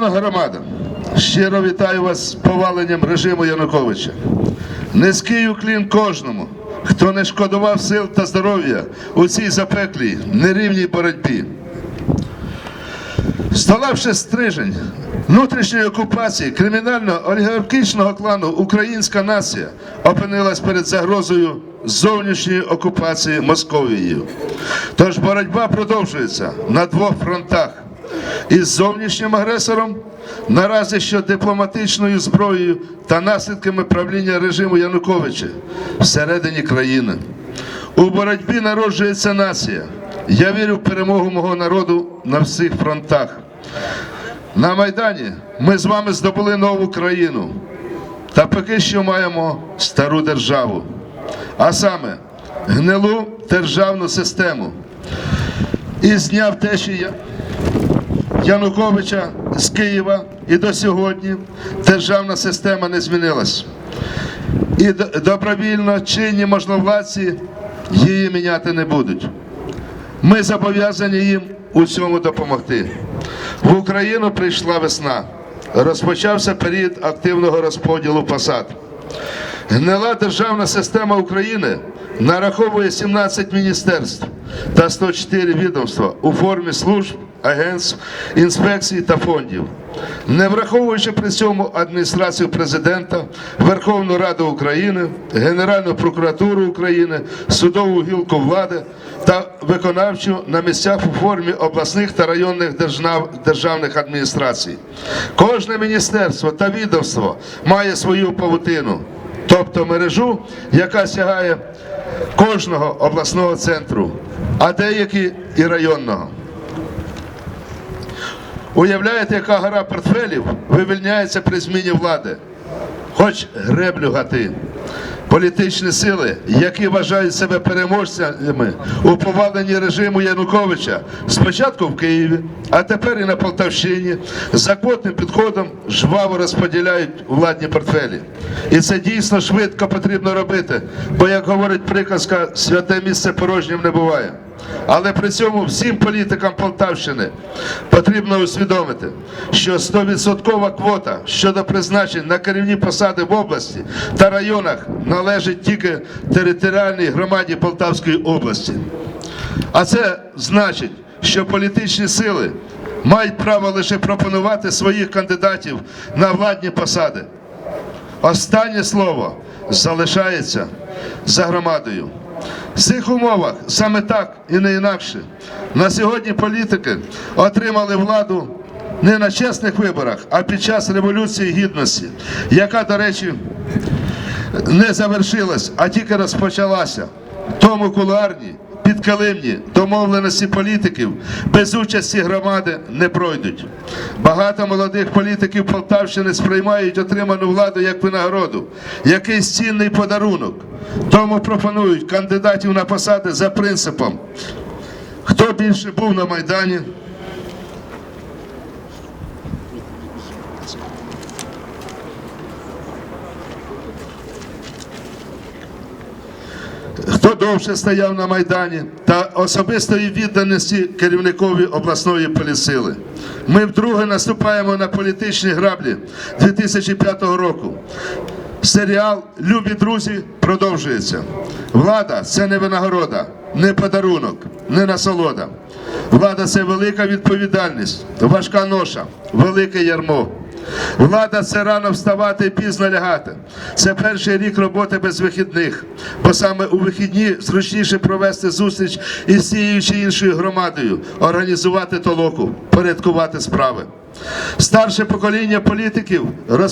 Громада, щиро вітаю вас з поваленням режиму Януковича. Низький уклін кожному, хто не шкодував сил та здоров'я у цій запеклій нерівній боротьбі. Здолавши стрижень внутрішньої окупації кримінально-олігархічного клану українська нація опинилась перед загрозою зовнішньої окупації Московією. Тож боротьба продовжується на двох фронтах із зовнішнім агресором, наразі що дипломатичною зброєю та наслідками правління режиму Януковича всередині країни. У боротьбі народжується нація. Я вірю в перемогу мого народу на всіх фронтах. На Майдані ми з вами здобули нову країну, та поки що маємо стару державу, а саме гнилу державну систему. І зняв те, що я. Януковича з Києва і до сьогодні державна система не змінилась. І добровільно чинні можновладці її міняти не будуть. Ми зобов'язані їм у цьому допомогти. В Україну прийшла весна. Розпочався період активного розподілу посад. Гнила державна система України нараховує 17 міністерств та 104 відомства у формі служб, агентств, інспекцій та фондів, не враховуючи при цьому адміністрацію президента, Верховну Раду України, Генеральну прокуратуру України, судову гілку влади та виконавчу на місцях у формі обласних та районних державних адміністрацій. Кожне міністерство та відомство має свою павутину тобто мережу, яка сягає кожного обласного центру, а деякі і районного. Уявляєте, яка гора портфелів вивільняється при зміні влади? Хоч греблю гати. Політичні сили, які вважають себе переможцями у поваленні режиму Януковича, спочатку в Києві, а тепер і на Полтавщині, за квотним підходом жваво розподіляють владні портфелі. І це дійсно швидко потрібно робити, бо, як говорить приказка, святе місце порожнім не буває. Але при цьому всім політикам Полтавщини потрібно усвідомити, що 100% квота щодо призначень на керівні посади в області та районах належить тільки територіальній громаді Полтавської області. А це значить, що політичні сили мають право лише пропонувати своїх кандидатів на владні посади. Останнє слово залишається за громадою. В цих умовах саме так і не інакше. На сьогодні політики отримали владу не на чесних виборах, а під час Революції Гідності, яка, до речі, не завершилась, а тільки розпочалася. Тому кулуарні, підкалимні домовленості політиків без участі громади не пройдуть. Багато молодих політиків Полтавщини сприймають отриману владу як винагороду, якийсь цінний подарунок. Тому пропонують кандидатів на посади за принципом, хто більше був на Майдані, хто довше стояв на Майдані та особистої відданості керівникові обласної полісили. Ми вдруге наступаємо на політичні граблі 2005 року. Серіал Любі друзі продовжується. Влада це не винагорода, не подарунок, не насолода. Влада це велика відповідальність, важка ноша, велике ярмо. Влада це рано вставати і пізно лягати. Це перший рік роботи без вихідних, бо саме у вихідні зручніше провести зустріч із цією чи іншою громадою, організувати толоку, порядкувати справи. Старше покоління політиків роз